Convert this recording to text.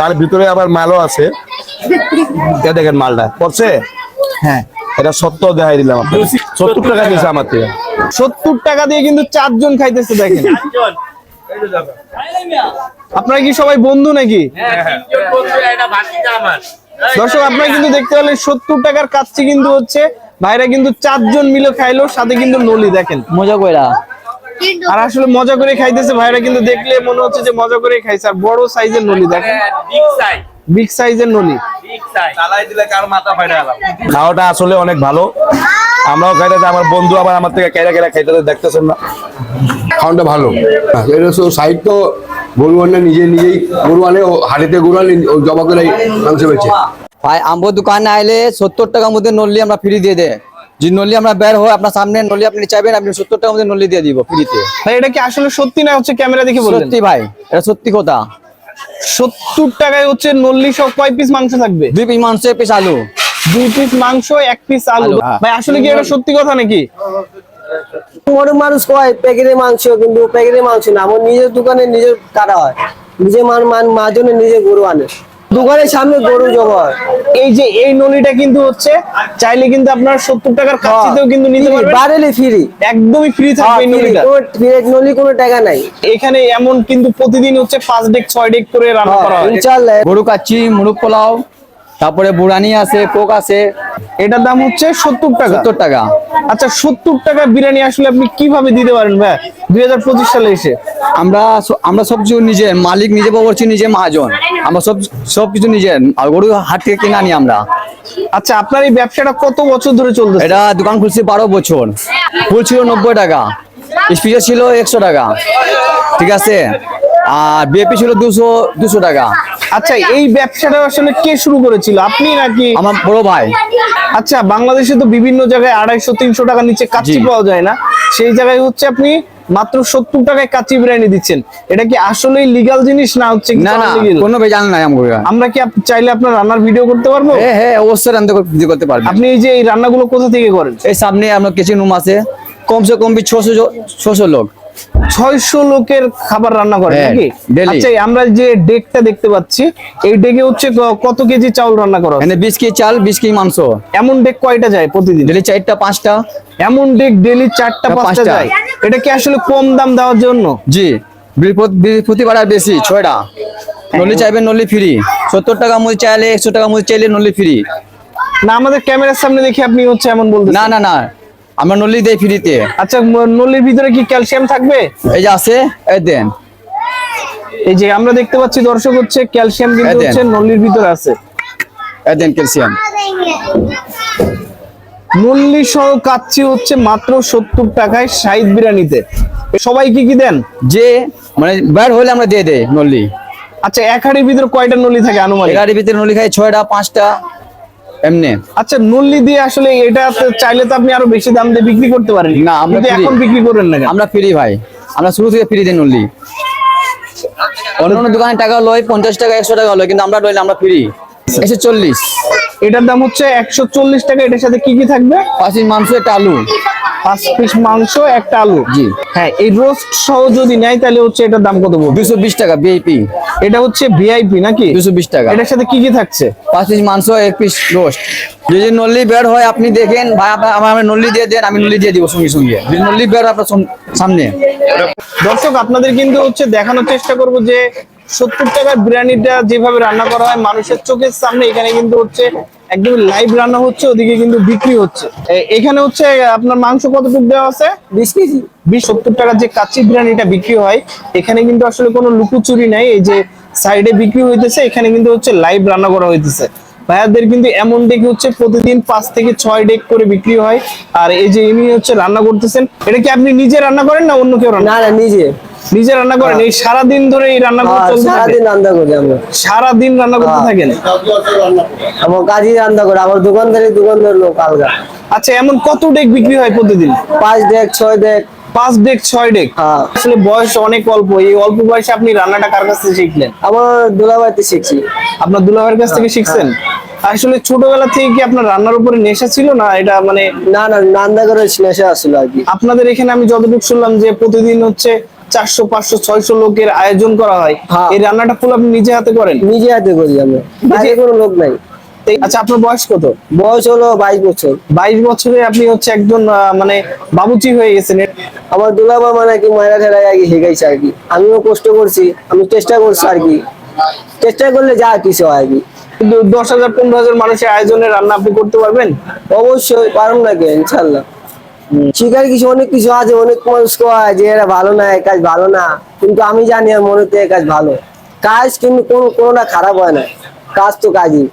তার ভিতরে আবার মালও আছে। এটা দেখেন মালটা। করছে হ্যাঁ। এটা সত্য দেখাই দিলাম আপনাকে। সত্তর টাকা দিয়েছে আমার থেকে। সত্তর টাকা দিয়ে কিন্তু চারজন খাইতেছে দেখেন। আপনারা কি সবাই বন্ধু নাকি? দর্শক আপনারা কিন্তু দেখতে পেলেন সত্তর টাকার কাচ্চি কিন্তু হচ্ছে ভাইরা কিন্তু চারজন মিলে খাইলো সাথে কিন্তু নলি দেখেন। মজা কইরা। আর আসলে মজা করে খাইতেছে ভাইরা কিন্তু দেখলে মনে হচ্ছে যে মজা করে খাইছে। আর বড় সাইজের নলি দেখেন। বিগ সাইজের নলি। খাওয়াটা আসলে অনেক ভালো। আমরাও খাইতে আমার বন্ধু আবার আমার থেকে কেরা কেরা খাইতে দেখতেছেন না। খাওয়াটা ভালো। সাইড তো গরু আনে নিজে নিজেই গরু আনে ও হাড়িতে গরু আনে জবা করে মাংস বেচে। ভাই আমগো দোকানে আইলে সত্তর টাকার মধ্যে নল্লি আমরা ফ্রি দিয়ে দেয়। যে নল্লি আমরা বের হয় আপনার সামনে নল্লি আপনি চাইবেন আপনি সত্তর টাকার মধ্যে নল্লি দিয়ে দিব ফ্রিতে। ভাই এটা কি আসলে সত্যি না হচ্ছে ক্যামেরা দেখে বললেন? সত্যি ভাই এটা সত্যি কথা। সত্তর টাকায় হচ্ছে নল্লি সব কয় পিস মাংস থাকবে? দুই পিস মাংস এক পিস আলু। দুই পিস মাংস এক পিস আলু। ভাই আসলে কি এটা সত্যি কথা নাকি? গরিব মানুষ কয় প্যাকেটের মাংস কিন্তু প্যাকেটের মাংস না। আমার নিজের দোকানে নিজের কাটা হয়। নিজে মান মান মাজনে নিজে গরু আনে। দোকানের সামনে গরু জবাই এই যে এই নলিটা কিন্তু হচ্ছে চাইলে কিন্তু আপনার সত্তর টাকার কাচ্চিতেও কিন্তু নিতে পারবেন। বারেলি ফ্রি একদমই ফ্রি থাকবে এই নলিটা। নলি কোনো টাকা নাই। এখানে এমন কিন্তু প্রতিদিন হচ্ছে পাঁচ ডেক ছয় ডেক করে রান্না করা হয়। গরু কাচ্চি মুরগ পোলাও তারপরে বুড়ানি আছে কোক আছে এটার দাম হচ্ছে সত্তর টাকা। সত্তর টাকা। আচ্ছা সত্তর টাকা বিরিয়ানি আসলে আপনি কীভাবে দিতে পারেন ভাই? দুই হাজার পঁচিশ সালে এসে। আমরা আমরা সব কিছু নিজে মালিক নিজে করছি নিজে মহাজন। আমরা সব সব কিছু নিজে গরু হাট থেকে কিনে আনি আমরা। আচ্ছা আপনার এই ব্যবসাটা কত বছর ধরে চলতেছে? এটা দোকান খুলছি বারো বছর। ফুল ছিল নব্বই টাকা। স্পিকার ছিল একশো টাকা। ঠিক আছে? আর বিএপি ছিল দুশো দুশো টাকা। আচ্ছা এই ব্যবসাটা আসলে কে শুরু করেছিল? আপনি নাকি? আমার বড় ভাই। আচ্ছা বাংলাদেশে তো বিভিন্ন জায়গায় আড়াইশো তিনশো টাকা নিচে কাচ্চি পাওয়া যায় না। সেই জায়গায় হচ্ছে আপনি মাত্র সত্তর টাকায় কাচ্চি বিরিয়ানি দিচ্ছেন। এটা কি আসলেই লিগাল জিনিস না হচ্ছে না না? কোনো ভেজাল নাই আমরা কি চাইলে আপনার রান্নার ভিডিও করতে পারব? হ্যাঁ হ্যাঁ অবশ্যই রান্না ভিডিও করতে পারবে। আপনি এই যে এই রান্নাগুলো কোথা থেকে করেন? এই সামনে আমরা কিচেন রুম আছে। কমসে কম ছশো ছশো লোক। ছয়শো লোকের খাবার রান্না করে হ্যাঁ, নাকি? আচ্ছা আমরা যে ডেকটা দেখতে পাচ্ছি এই ডেকে হচ্ছে কত কেজি চাউল রান্না করা হয়? এখানে বিশ কেজি চাল বিশ কেজি মাংস। এমন ডেক কয়টা যায় প্রতিদিন? ডেলি চারটা পাঁচটা। এমন ডেক ডেলি চারটা না, পাঁচটা। যায়? এটা কি আসলে কম দাম দেওয়ার জন্য? জি। বৃহস্পতি- বৃহস্পতিবার বেশি ছয়টা। নলি চাইবেন নলি ফ্রি। সত্তর টাকা মধ্যে চাইলে একশো টাকা মধ্যে চাইলে নলি ফ্রি। না আমাদের ক্যামেরার সামনে দেখি আপনি হচ্ছে এমন বলতেছেন। না না না। আমরা নলি দেই ফ্রিতে। আচ্ছা নলির ভিতরে কি ক্যালসিয়াম থাকবে? এই যে আছে এই দেন। এই যে আমরা দেখতে পাচ্ছি দর্শক হচ্ছে ক্যালসিয়াম কিন্তু হচ্ছে নলির ভিতরে আছে। এই দেন ক্যালসিয়াম। নল্লি সহ কাচ্চি হচ্ছে মাত্র সত্তর টাকায় শাহিদ বিরিয়ানিতে। সবাই কি কি দেন? যে মানে বের হলে আমরা দিয়ে দেই নলি। আচ্ছা এক হাড়ির ভিতরে কয়টা নলি থাকে আনুমানিক? এগারোটির ভিতরে নলি খাই ছয়টা পাঁচটা। এমনি। আচ্ছা নল্লি দিয়ে আসলে এটা চাইলে তো আপনি আরও বেশি দাম দিয়ে বিক্রি করতে পারেন। না, আমরা এখন বিক্রি করেন না আমরা ফ্রি ভাই। আমরা শুরু থেকে ফ্রি দিই নল্লি। অন্য দোকানে টাকা লয় পঞ্চাশ টাকা একশো টাকা লয় কিন্তু আমরা লইলে আমরা ফ্রি একশো চল্লিশ। এটার দাম হচ্ছে একশো চল্লিশ টাকা। এটার সাথে কি কি থাকবে? পাঁচ পিস মাংস একটা আলু। পাঁচ পিস মাংস একটা আলু। জি। হ্যাঁ এই রোস্ট সহ যদি নেয় তাহলে হচ্ছে এটার দাম কত পড়বে দুশো বিশ টাকা বিআইপি এটা হচ্ছে ভিআইপি নাকি? দুশো বিশ টাকা। এটার সাথে কি কি থাকছে? পাঁচ পিস মাংস এক পিস রোস্ট যদি নল্লি বের হয় আপনি দেখেন ভাই আমার নল্লি দিয়ে দেন আমি নল্লি দিয়ে দিব সঙ্গে সঙ্গে। যদি নল্লি বের আপনার সম- সামনে। দর্শক আপনাদের কিন্তু হচ্ছে দেখানোর চেষ্টা করব যে সত্তর টাকার বিরিয়ানিটা যেভাবে রান্না করা হয় মানুষের চোখের সামনে এখানে কিন্তু হচ্ছে একদম লাইভ রান্না হচ্ছে ওদিকে কিন্তু বিক্রি হচ্ছে। এখানে হচ্ছে আপনার মাংস কতটুকু দেওয়া আছে? বিশ কেজি। বিশ সত্তর টাকার যে কাচ্চি বিরিয়ানিটা বিক্রি হয় এখানে কিন্তু আসলে কোনো লুকোচুরি নাই এই যে সাইডে বিক্রি হইতেছে এখানে কিন্তু হচ্ছে লাইভ রান্না করা হইতেছে। ভাইয়াদের কিন্তু এমন ডেক হচ্ছে প্রতিদিন পাঁচ থেকে ছয় ডেক করে বিক্রি হয় আর এই যে ইনি হচ্ছে রান্না করতেছেন এটা কি আপনি নিজে রান্না করেন না অন্য কেউ রান্না না নিজে। নিজে রান্না করেন? এই সারা দিন ধরে এই রান্না হ্যাঁ, চলতে থাকে? সারাদিন রান্না করি আমরা। সারা দিন রান্না করতে হ্যাঁ। থাকেন? আমার কাজই রান্না করে আমার দোকানদারি দোকানদার লোক আলগা। আচ্ছা এমন কত ডেক বিক্রি হয় প্রতিদিন? পাঁচ দেখ ছয় দেখ পাঁচ ডেক ছয় ডেক? হ্যাঁ। আসলে বয়স অনেক অল্প। এই অল্প বয়সে আপনি রান্নাটা কার কাছ থেকে শিখলেন? আমার দোলাবাড়িতে শিখছি। আপনার দুলাভাইয়ের কাছ থেকে শিখছেন? আসলে ছোটবেলা থেকে কি আপনার রান্নার উপরে নেশা ছিল না? এটা মানে না না রান্না করে নেশা আসলো আর কি। আপনাদের এখানে আমি যতটুকু শুনলাম যে প্রতিদিন হচ্ছে চারশো পাঁচশো ছয়শো লোকের আয়োজন করা হয়। হ্যাঁ। এই রান্নাটা ফুল আপনি নিজে হাতে করেন? নিজে হাতে করি আমরা বাইরে কোনো লোক নাই। আচ্ছা আপনার বয়স কত? বয়স হলো বাইশ বছর। বাইশ বছরে আপনি হচ্ছে একজন মানে বাবুচি হয়ে গেছেন। আমার দুলাবা মানে কি মায়েরা কি শিখাইছে আর কি। আমিও কষ্ট করছি আমি চেষ্টা করছি আর কি। চেষ্টা করলে যা কিছু হয় আর কি। কিন্তু দশ হাজার পনেরো হাজার মানুষের আয়োজনে রান্না আপনি করতে পারবেন? অবশ্যই পারুন না ইনশাল্লাহ। শিকার কিছু, অনেক কিছু আছে, অনেক মানুষ কয় যে এরা ভালো না, এই কাজ ভালো না। কিন্তু আমি জানি আমার মনে হচ্ছে এই কাজ ভালো। কাজ কিন্তু কোনো, কোনোটা খারাপ হয় না। কাজ তো কাজই।